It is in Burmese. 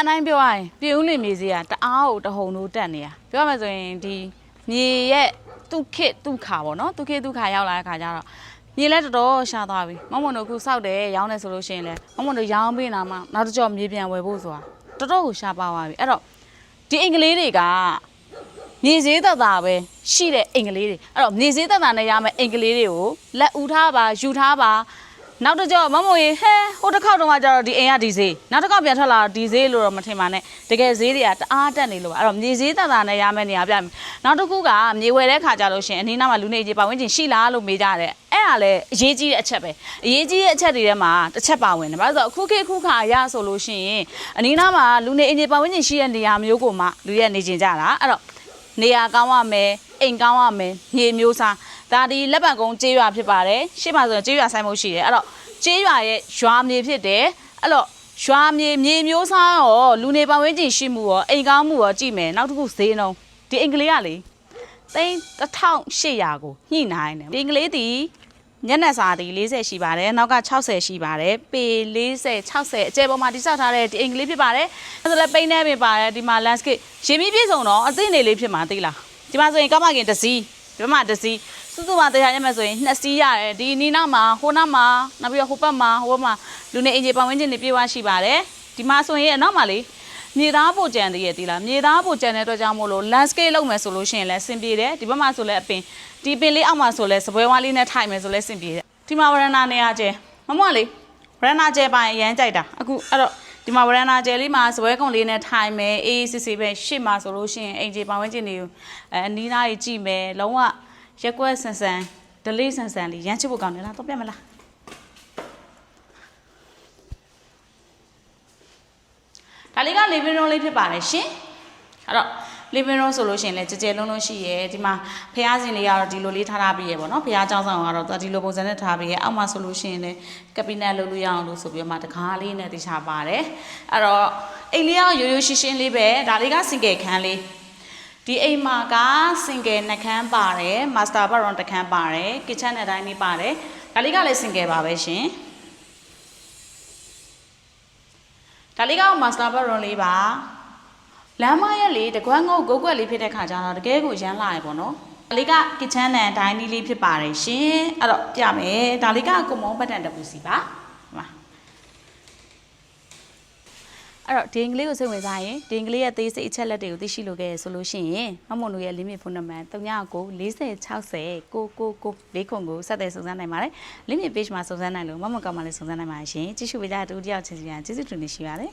အနိုင်ပြောရရင်ပြည်ဦးလင်မြေစီကတအားကိုတဟုန်တို့တက်နေတာပြောရမယ်ဆိုရင်ဒီမြေရဲ့သူ့ခစ်သူ့ခါပေါ့နော်သူ့ခစ်သူ့ခါရောက်လာတဲ့ခါကျတော့မြေလဲတော်တော်ရှားသွားပြီမမွန်တို့အခုစောက်တယ်ရောင်းတယ်ဆိုလို့ရှိရင်လဲမမွန်တို့ရောင်းပေးနာမှနောက်တစ်ကြော့မြေပြန်ဝယ်ဖို့ဆိုတာတော်တော်ကိုရှားပါသွားပြီအဲ့တော့ဒီအင်္ဂလိပ်တွေကမြေစည်းသက်သာပဲရှိတဲ့အင်္ဂလိပ်တွေအဲ့တော့မြေစည်းသက်သာနဲ့ရမယ့်အင်္ဂလိပ်တွေကိုလက်ဦးထားပါယူထားပါ နောက်တစ်ကြော့မမို့ရေဟဲဟိုတစ်ခေါက်တုန်းကကျတော့ဒီအိမ်ကဒီဈေးနောက်တစ်ခေါက်ပြန်ထွက်လာတော့ဒီဈေးလို့တော့မထင်ပါနဲ့တကယ်ဈေးတွေကတအားတက်နေလို့ပါအဲ့တော့မြေဈေးတန်တာနဲ့ရမယ့်နေရာပြမယ်နောက်တစ်ခုကမြေဝယ်တဲ့ခါကျလို့ရှရင်အနည်းနားမှာလူနေကြီးပါဝင်ချင်းရှိလားလို့မေးကြတယ်အဲ့ဒါလည်းအရေးကြီးတဲ့အချက်ပဲအရေးကြီးတဲ့အချက်တွေထဲမှာတစ်ချက်ပါဝင်တယ်ဘာလို့လဲဆိုတော့အခုခေတ်အခုခါရဆိုလို့ရှိရင်အနည်းနားမှာလူနေအင်ဂျင်ပါဝင်ချင်းရှိတဲ့နေရာမျိုးကိုမှလူရဲ့နေချင်းကြတာအဲ့တော့နေရာကောင်းရမယ်အိမ်ကောင်းရမယ်မြေမျိုးစား ဒါဒီလက်ပံကုန်းကျေးရွာဖြစ်ပါတယ်ရှေ့မှာဆိုရင်ကျေးရွာဆိုင်မှုရှိတယ်အဲ့တော့ကျေးရွာရဲ့ရွာမြေဖြစ်တယ်အဲ့တော့ရွာမြေမြေမျိုးစားရောလူနေပတ်ဝန်းကျင်ရှိမှုရောအိမ်ကောင်းမှုရောကြည့်မယ်နောက်တစ်ခုဈေးနှုန်းဒီအင်္ဂလိပ်ကလေသိန်း1800ကိုညှိနှိုင်းတယ်ဒီအင်္ဂလိပ်ဒီညနေစာဒီ40ရှိပါတယ်နောက်က60ရှိပါတယ်ပေ40 60အကျယ်ပေါ်မှာတိစောက်ထားတဲ့ဒီအင်္ဂလိပ်ဖြစ်ပါတယ်အဲဆိုလည်းပိန်းနေပင်ပါတယ်ဒီမှာ landscape ရေမြပြည့်စုံတော့အသိနေလေးဖြစ်မှာသိလားဒီမှာဆိုရင်ကောက်မကင်တစ်စီး ဒီဘက်မှာတစ်စီးစုစုမှာတရားရမယ်ဆိုရင်နှစ်စီးရတယ်ဒီနီနောက်မှာဟိုနောက်မှာနောက်ပြီးတော့ဟိုဘက်မှာဟိုဘက်မှာလူနေအင်ဂျီပတ်ဝန်းကျင်တွေပြေးဝရှိပါတယ်ဒီမှာဆိုရင်အနောက်မှာလေမြေသားပိုကြံတည်းရဲ့ဒီလားမြေသားပိုကြံတဲ့အတွက်ကြောင့်မို့လို့ landscape လုပ်မယ်ဆိုလို့ရှိရင်လည်းအဆင်ပြေတယ်ဒီဘက်မှာဆိုလည်းအပင်ဒီပင်လေးအောက်မှာဆိုလည်းစပွဲဝါးလေးနဲ့ထိုင်မယ်ဆိုလည်းအဆင်ပြေတယ်ဒီမှာဝရဏနေရာကျဲမမွလေဝရဏကျဲပိုင်းအရန်ကြိုက်တာအခုအဲ့တော့ ဒီမှာဝရဏကျဲလေးမှာစပွဲကုံလေးနဲ့ထိုင်မယ်အေးအေးဆေးဆေးပဲရှေ့မှာဆိုလို့ရှိရင်အင်ဂျီပတ်ဝန်းကျင်တွေကိုအဲအနီးနားကြီးကြည့်မယ်လုံးဝရက်ကွက်ဆန်ဆန်ဒလေးဆန်ဆန်လေးရမ်းချစ်ဖို့ကောင်းတယ်လားတော့ပြတ်မလားဒါလေးက living room လေးဖြစ်ပါတယ်ရှင်အဲ့တော့ living room ဆိုလို့ရှိရင်လည်းကြဲကြဲလုံးလုံးရှိရဲဒီမှာဖះစင်လေးကတော့ဒီလိုလေးထားထားပြီးရပေါ့နော်ဖះเจ้าဆောင်ကတော့သူကဒီလိုပုံစံနဲ့ထားပြီးရအောက်မှာဆိုလို့ရှိရင်လည်းကပီနက်လုပ်လို့ရအောင်လို့ဆိုပြီးတော့မှတကားလေးနဲ့တခြားပါတယ်အဲ့တော့အိမ်လေးကရိုးရိုးရှင်းရှင်းလေးပဲဒါလေးက single ခန်းလေးဒီအိမ်မှာက single နှခမ်းပါတယ် master bedroom တစ်ခန်းပါတယ် kitchen နဲ့တိုင်းလေးပါတယ်ဒါလေးကလည်း single ပါပဲရှင် ဒါလေးကမာစတာဘတ်ရွန်လေးပါ လမ်းမရက်လေးတကွန်းငုတ်ဂုတ်ကွက်လေးဖြစ်တဲ့ခါကျတော့တကယ်ကိုရမ်းလာရပေါ့နော်ဒါလေးက kitchen နဲ့ dining လေးဖြစ်ပါတယ်ရှင်အဲ့တော့ပြမယ်ဒါလေးကကိုမုံပတ်တန်တပူစီပါဒီမှာအဲ့တော့ဒီအင်္ဂလိပ်ကိုစိတ်ဝင်စားရင်ဒီအင်္ဂလိပ်ရဲ့သေးစိတ်အချက်လက်တွေကိုသိရှိလိုခဲ့ရဆိုလို့ရှိရင်မမွန်တို့ရဲ့ limit phone number 3990 4060 999လေးခုကိုဆက်သွယ်စုံစမ်းနိုင်ပါတယ် limit page မှာစုံစမ်းနိုင်လို့မမွန်ကောင်မလေးစုံစမ်းနိုင်ပါရှင်ကြည့်ရှုပေးကြတဲ့တူတယောက်ချင်းစီကကျေးဇူးတင်နေရှိပါတယ်